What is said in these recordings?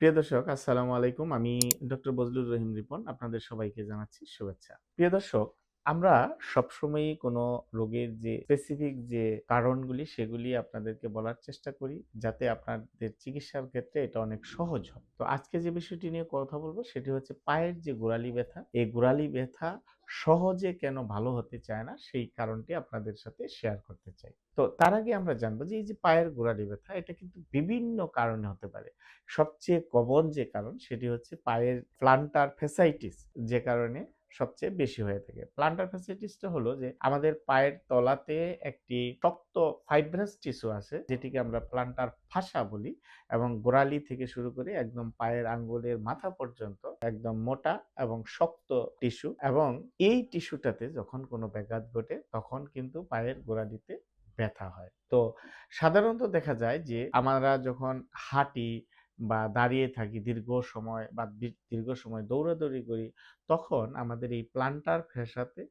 প্রিয় দর্শক, আসসালামু আলাইকুম। আমি ডক্টর বজলুর রহিম রিপন। আপনাদের সবাইকে জানাচ্ছি শুভেচ্ছা। প্রিয় দর্শক আমরা সবসময়ই কোনো রোগের যে স্পেসিফিক যে কারণগুলি, সেগুলি আপনাদেরকে বলার চেষ্টা করি যাতে আপনাদের চিকিৎসার ক্ষেত্রে এটা অনেক সহজ হয়। তো আজকে যে বিষয়টি নিয়ে কথা বলব, সেটি হচ্ছে পায়ের যে গোড়ালি ব্যথা, এই গোড়ালি ব্যথা সহজে কেন ভালো হতে চায় না, সেই কারণটি আপনাদের সাথে শেয়ার করতে চাই। তো তার আগে আমরা জানব যে, এই যে পায়ের গোড়ালি ব্যথা, এটা কিন্তু বিভিন্ন কারণে হতে পারে। সবচেয়ে কমন যে কারণ, সেটি হচ্ছে পায়ের প্লান্টার ফেসাইটিস যে কারণে সবচেয়ে বেশি হয়ে থাকে। প্লান্টার ফ্যাসিলিটিসটা হলো যে, আমাদের পায়ের তলাতে একটি শক্ত ফাইব্রাস টিস্যু আছে, যেটিকে আমরা প্লান্টার ফাঁসা বলি এবং গোড়ালি থেকে শুরু করে একদম পায়ের আঙ্গুলের মাথা পর্যন্ত একদম মোটা এবং শক্ত টিস্যু এবং এই টিস্যুটাতে যখন কোনো ব্যাঘাত ঘটে, তখন কিন্তু পায়ের গোড়ালিতে ব্যথা হয়। তো সাধারণত দেখা যায় যে, আমরা যখন হাঁটি বা দাঁড়িয়ে থাকি দীর্ঘ সময় বা দীর্ঘ সময় দৌড়াদৌড়ি করি, তখন আমাদের এই প্লান্টার ফেসাতে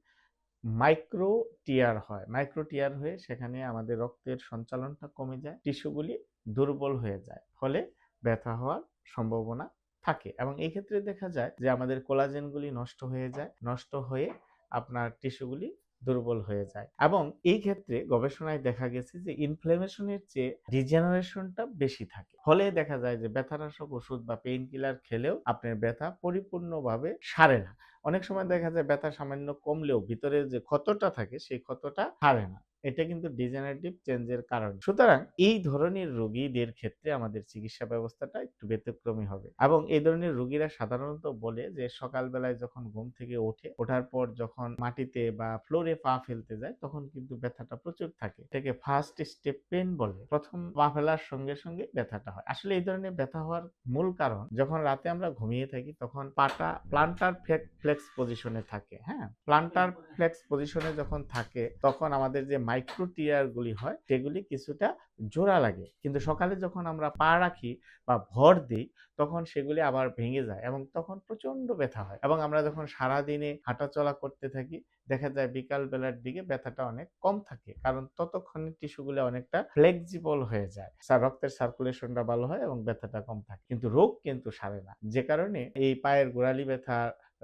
মাইক্রো টিয়ার হয়। মাইক্রো টিয়ার হয়ে সেখানে আমাদের রক্তের সঞ্চালনটা কমে যায়, টিস্যুগুলি দুর্বল হয়ে যায়, ফলে ব্যথা হওয়ার সম্ভাবনা থাকে এবং এই ক্ষেত্রে দেখা যায় যে আমাদের কোলাজেনগুলি নষ্ট হয়ে যায়, নষ্ট হয়ে আপনার টিস্যুগুলি দুর্বল হয়ে যায়। এবং এই ক্ষেত্রে গবেষণায় দেখা গেছে যে ইনফ্লেমেশনের চেয়ে রিজেনারেশনটা বেশি থাকে। ফলে দেখা যায় যে ব্যথানাশক ওষুধ বা পেইন কিলার খেলেও আপনার ব্যথা পরিপূর্ণভাবে সারে না। অনেক সময় দেখা যায় ব্যথা সামান্য কমলেও ভিতরে যে ক্ষতটা থাকে, সেই ক্ষতটা সারে না। এটা কিন্তু ডিজেনারেটিভ চেঞ্জের কারণ। সুতরাং এই ধরনের রোগীদের ক্ষেত্রে আমাদের চিকিৎসা ব্যবস্থাটা একটু ব্যতিক্রমী হবে। এবং এই ধরনের রোগীরা সাধারণত বলে যে সকালবেলায় যখন ঘুম থেকে ওঠে ওঠার পর যখন মাটিতে বা ফ্লোরে পা ফেলতে যায় তখন কিন্তু ব্যথাটা প্রচুর থাকে। এটাকে ফার্স্ট স্টেপ পেন বলে। প্রথম পা ফেলার সঙ্গে সঙ্গে ব্যথাটা হয়। আসলে এই ধরনের ব্যথা হওয়ার মূল কারণ যখন রাতে আমরা ঘুমিয়ে থাকি তখন পাটা প্লান্টার ফ্লেক্স পজিশনে থাকে হ্যাঁ? প্লান্টার ফ্লেক্স পজিশনে যখন থাকে তখন আমাদের যে মাইক্রোটিয়ারগুলি হয়, সেগুলি কিছুটা জোড়া লাগে। কিন্তু সকালে যখন আমরা পা রাখি বা ভর দিই, তখন সেগুলি আবার ভেঙে যায় এবং তখন প্রচণ্ড ব্যথা হয়। এবং আমরা যখন সারা দিনে হাঁটাচলা করতে থাকি, দেখা যায় বিকাল বেলার দিকে ব্যথাটা অনেক কম থাকে, কারণ ততক্ষণে টিস্যুগুলো অনেকটা ফ্লেক্সিবল হয়ে যায়। রক্তের সার্কুলেশনটা ভালো হয় এবং ব্যথাটা কম থাকে। কিন্তু রোগ কিন্তু সারে না। যে কারণে এই পায়ের গোড়ালি ব্যথা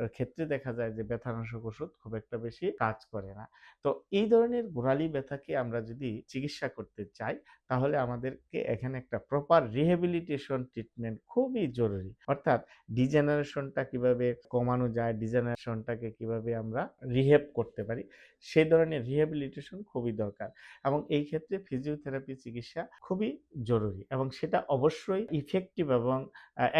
ক্ষেত্রে দেখা যায় যে, ব্যথানাশক ওষুধ খুব একটা বেশি কাজ করে না। তো এই ধরনের গোড়ালি ব্যথাকে আমরা যদি চিকিৎসা করতে চাই, তাহলে আমাদেরকে এখানে একটা প্রপার রিহেবিলিটেশন ট্রিটমেন্ট খুবই জরুরি। অর্থাৎ ডিজেনারেশনটা কীভাবে কমানো যায় ডিজেনারেশনটাকে কীভাবে আমরা রিহেব করতে পারি, সেই ধরনের রিহেবিলিটেশন খুবই দরকার। এবং এই ক্ষেত্রে ফিজিওথেরাপি চিকিৎসা খুবই জরুরি এবং সেটা অবশ্যই ইফেক্টিভ এবং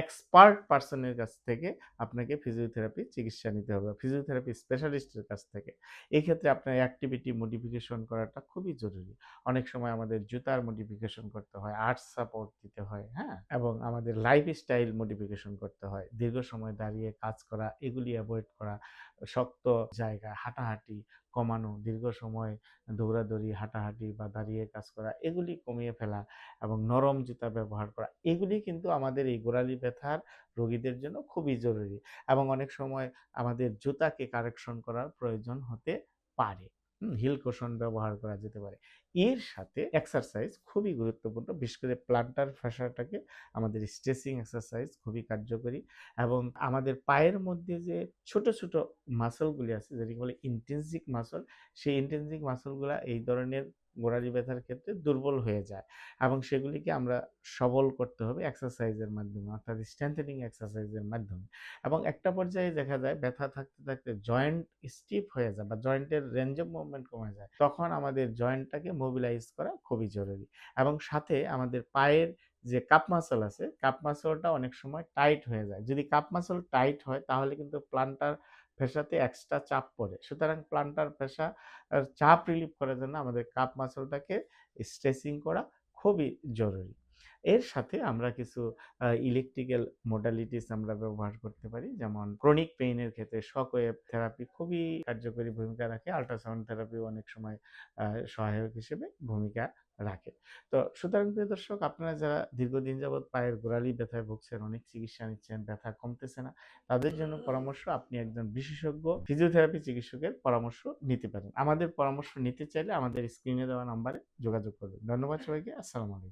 এক্সপার্ট পার্সনের কাছ থেকে আপনাকে ফিজিওথেরাপি চিকিৎসা নিতে হবে ফিজিওথেরাপি স্পেশালিস্টের কাছ থেকে। এই ক্ষেত্রে আপনার অ্যাক্টিভিটি মডিফিকেশন করাটা খুবই জরুরি। অনেক সময় আমাদের জুতার মডিফিকেশন করতে হয় আর্ট সাপোর্ট দিতে হয় হ্যাঁ? এবং আমাদের লাইফস্টাইল মডিফিকেশন করতে হয়, দীর্ঘ সময় দাঁড়িয়ে কাজ করা, এগুলি অ্যাভয়েড করা, শক্ত জায়গা, হাঁটাহাঁটি কমানো, দীর্ঘ সময় দৌড়াদৌড়ি, হাঁটাহাঁটি বা দাঁড়িয়ে কাজ করা, এগুলি কমিয়ে ফেলা এবং নরম জুতা ব্যবহার করা, এগুলি কিন্তু আমাদের এই গোড়ালি ব্যথার রোগীদের জন্য খুবই জরুরি এবং অনেক সময় আমাদের জুতাকে কারেকশন করার প্রয়োজন হতে পারে। হিল কোশন ব্যবহার করা যেতে পারে। এর সাথে এক্সারসাইজ খুবই গুরুত্বপূর্ণ। বিশেষ করে প্লান্টার ফ্যাসাটাকে আমাদের স্ট্রেসিং এক্সারসাইজ খুবই কার্যকরী এবং আমাদের পায়ের মধ্যে যে ছোট ছোট মাসলগুলি আছে, যেটিকে বলে ইন্টেন্সিক মাসল সেই ইন্টেন্সিক মাসলগুলো এই ধরনের গোড়ালি ব্যথার ক্ষেত্রে দুর্বল হয়ে যায় এবং সেগুলিকে আমরা সবল করতে হবে এক্সারসাইজের মাধ্যমে, অর্থাৎ স্ট্রেন্থেনিং এক্সারসাইজের মাধ্যমে। এবং একটা পর্যায়ে দেখা যায়, ব্যথা থাকতে থাকতে জয়েন্ট স্টিফ হয়ে যায় বা জয়েন্টের রেঞ্জ অফ মুভমেন্ট কমে যায়। তখন আমাদের জয়েন্টটাকে মোবিলাইজ করা খুবই জরুরি। এবং সাথে আমাদের পায়ের যে কাপ মাসল আছে কাপ মাসলটা অনেক সময় টাইট হয়ে যায়। যদি কাপ মাসল টাইট হয়, তাহলে কিন্তু প্লান্টার ফেসাতে এক্সট্রা চাপ পড়ে। সুতরাং প্লান্টার ফেসা চাপ রিলিফ করার জন্য আমাদের কাপ মাসলটাকে স্ট্রেচিং করা খুবই জরুরি। এর সাথে আমরা কিছু ইলেকট্রিক্যাল মোডালিটিস আমরা ব্যবহার করতে পারি। যেমন ক্রনিক পেইনের ক্ষেত্রে শকওয়েভ থেরাপি খুবই কার্যকরী ভূমিকা রাখে। আল্ট্রাসাউন্ড থেরাপি অনেক সময় সহায়ক হিসেবে ভূমিকা রাখে। তো সুতরাং প্রিয় দর্শক, আপনারা যারা দীর্ঘদিন যাবৎ পায়ের গোড়ালি ব্যথায় ভুগছেন, অনেক চিকিৎসা নিচ্ছেন, ব্যথা কমতেছে না, তাদের জন্য পরামর্শ আপনি একজন বিশেষজ্ঞ ফিজিওথেরাপি চিকিৎসকের পরামর্শ নিতে পারেন। আমাদের পরামর্শ নিতে চাইলে আমাদের স্ক্রিনে দেওয়া নাম্বারে যোগাযোগ করবেন। ধন্যবাদ সবাইকে। আসসালামু আলাইকুম।